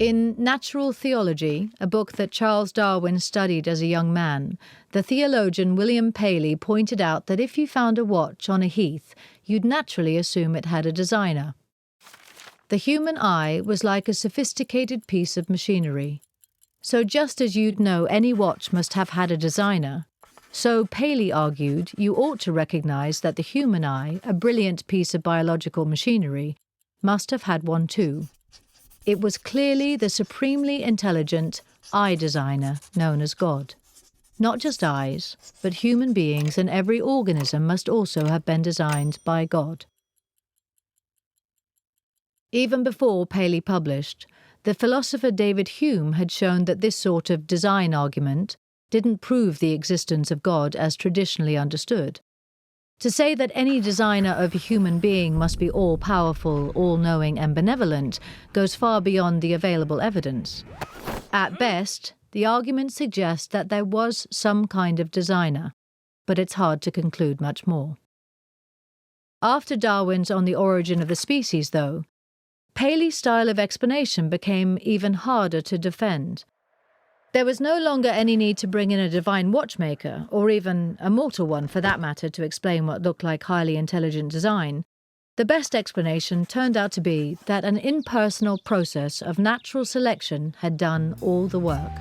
In Natural Theology, a book that Charles Darwin studied as a young man, the theologian William Paley pointed out that if you found a watch on a heath, you'd naturally assume it had a designer. The human eye was like a sophisticated piece of machinery. So just as you'd know any watch must have had a designer, so Paley argued you ought to recognize that the human eye, a brilliant piece of biological machinery, must have had one too. It was clearly the supremely intelligent eye designer known as God. Not just eyes, but human beings and every organism must also have been designed by God. Even before Paley published, the philosopher David Hume had shown that this sort of design argument didn't prove the existence of God as traditionally understood. To say that any designer of a human being must be all powerful, all knowing, and benevolent goes far beyond the available evidence. At best, the argument suggests that there was some kind of designer, but it's hard to conclude much more. After Darwin's On the Origin of the Species, though, Paley's style of explanation became even harder to defend. There was no longer any need to bring in a divine watchmaker, or even a mortal one for that matter, to explain what looked like highly intelligent design. The best explanation turned out to be that an impersonal process of natural selection had done all the work.